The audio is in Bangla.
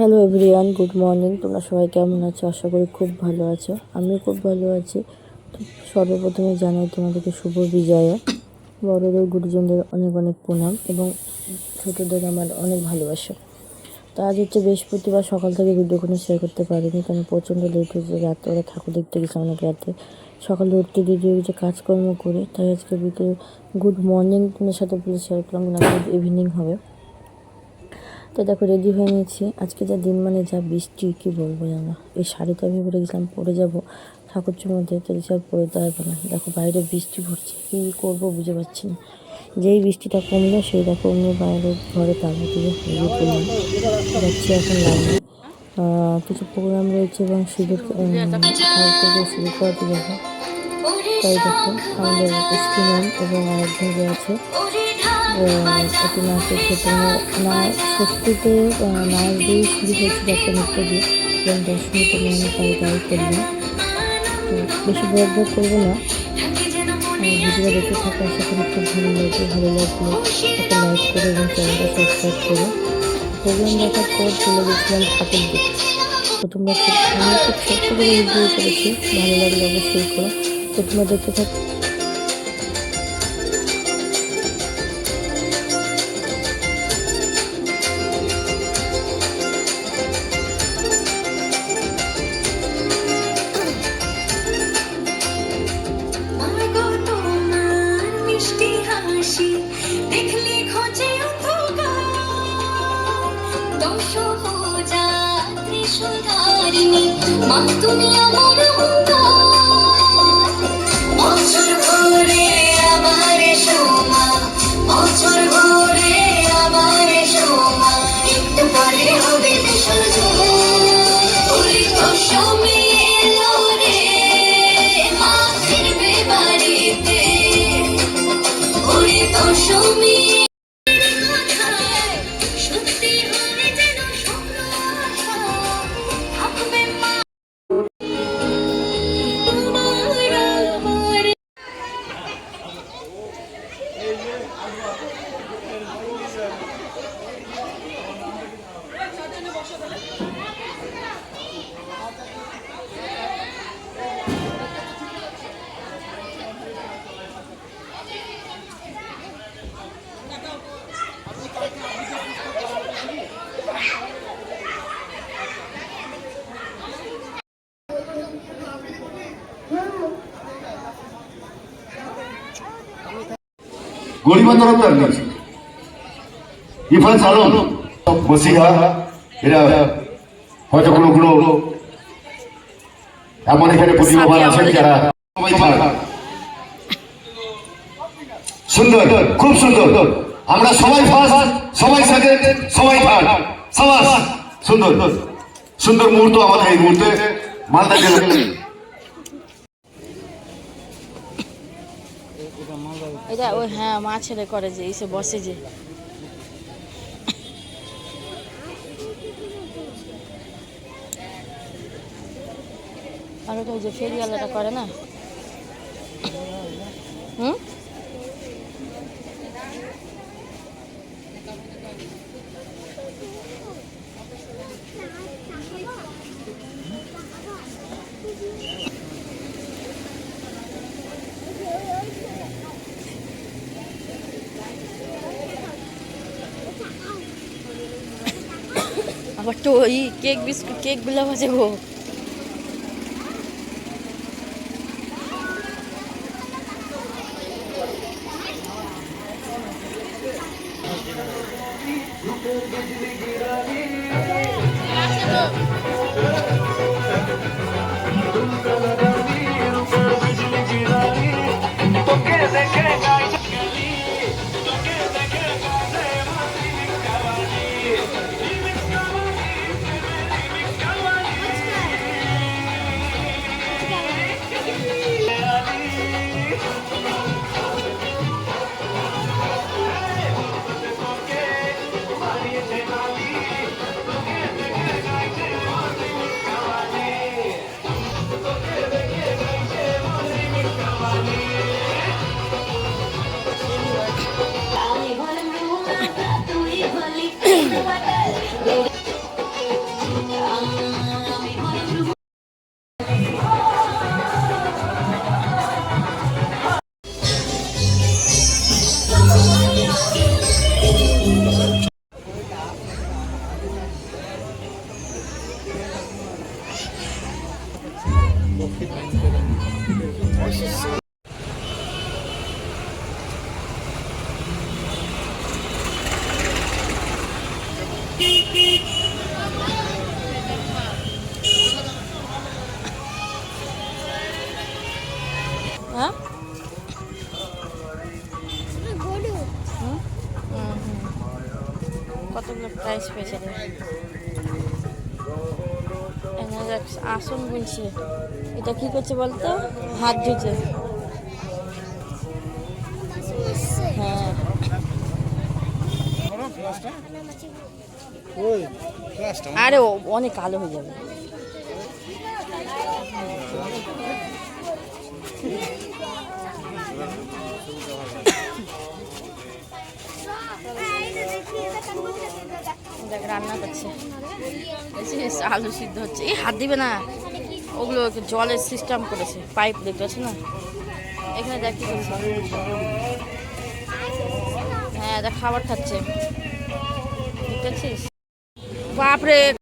হ্যালো এভরিওয়ান গুড মর্নিং তোমরা সবাই কেমন আছো? আশা করি খুব ভালো আছো। আমিও খুব ভালো আছি। সর্বপ্রথমে জানাই তোমাদেরকে শুভ বিজয়া। বড়দের, গুরুজনদের অনেক অনেক প্রণাম এবং ছোটদের আমার অনেক ভালোবাসা। তো আজ হচ্ছে বৃহস্পতিবার, সকাল থেকে ভিডিও কোনো শেয়ার করতে পারিনি, কারণ প্রচণ্ড লেট হয়েছে রাতে। ওরা ঠাকুর দেখতে গেছে অনেক রাতে। সকালে উঠতে হয়ে গেছে কাজকর্ম করে, তাই আজকে বিকেল গুড মর্নিং তোমার সাথে বলে শেয়ার করলাম। কিন্তু আজকে ইভিনিং হবে। তো দেখো রেডি হয়ে নিয়েছি। আজকে যা দিন মানে যা বৃষ্টি, কি বলব জানো? এই শাড়িটা আমি পরে গেছিলাম, পরে যাব ঠাকুর চুমোতে তো রিসার পরে হবে না। দেখো, বাইরে বৃষ্টি পড়ছে, কী করব বুঝে পাচ্ছি না। যেই বৃষ্টিটা কমলো, সেই দেখো অমনি বাইরে ঘরে তালা দিয়ে বেরিয়ে পড়লাম যাচ্ছি এখন লাইনে। কিছু প্রোগ্রাম রয়েছে এবং সিঁদুর শুরু করাতে যাব তাই দেখো, আমাদের স্কিনাম এবং আরেকজন যে আছে। এটি নাচের ক্ষেত্রে না সত্যিতে নাচ দিয়ে শুরু হয়েছিল একটা নৃত্য দিয়ে এবং মিনিটের আমি তাই তাই করলাম তো বেশি বড় করব না ভিডিও দেখতে থাকা আশা করি খুব ভালো লাগবে ভালো লাগলে একটা লাইক করে এবং চ্যানেলটা সাবস্ক্রাইব করে প্রোগ্রাম দেখার পর চলে গেছিলাম ঠাকুর দেখতে প্রথমবার খুব খুব ছোট্ট করে ভিডিও করেছি ভালো লাগলে অবশ্যই করো তো তোমরা দেখতে থাকো হাসি দেখলে খোঁজে দশ পূজা ত্রিশুধারিণী মা তুমি আমার অহংকার। গরিবের তরফ আছে ইরফান সালন বসিহা এরা হয়তো কোনো কোনো এমন এখানে প্রতিভাবান আছেন যারা। সুন্দর খুব সুন্দর। আমরা সবাই ফার্স্ট সবাই সেকেন্ড সবাই থার্ড সবাস সুন্দর সুন্দর মুহূর্ত আমাদের এই মুহূর্তে মালদা জেলা এটা ওই হ্যাঁ মা ছেলে করে যে এসে বসে যে। আর ওটা ওই যে ফেরিওয়ালাটা করে না? আবার তো ওই কেক বিস্কুট কেকগুলো 멋있어. কতগুলো প্রাইস পেয়েছে আসন বুনছে। এটা কি করছে বলতো? হাত ধুচ্ছে হ্যাঁ। আরে অনেক কালো হয়ে যাবে। দেখ, রান্না করছে। আলু সিদ্ধ হচ্ছে। এই হাত দিবে না। ওগুলো জলের সিস্টেম করেছে। পাইপ দেখতে পাচ্ছ না? এখানে দেখ কি হ্যাঁ দেখ, খাবার খাচ্ছে। দেখতে পাচ্ছিস? বাপরে!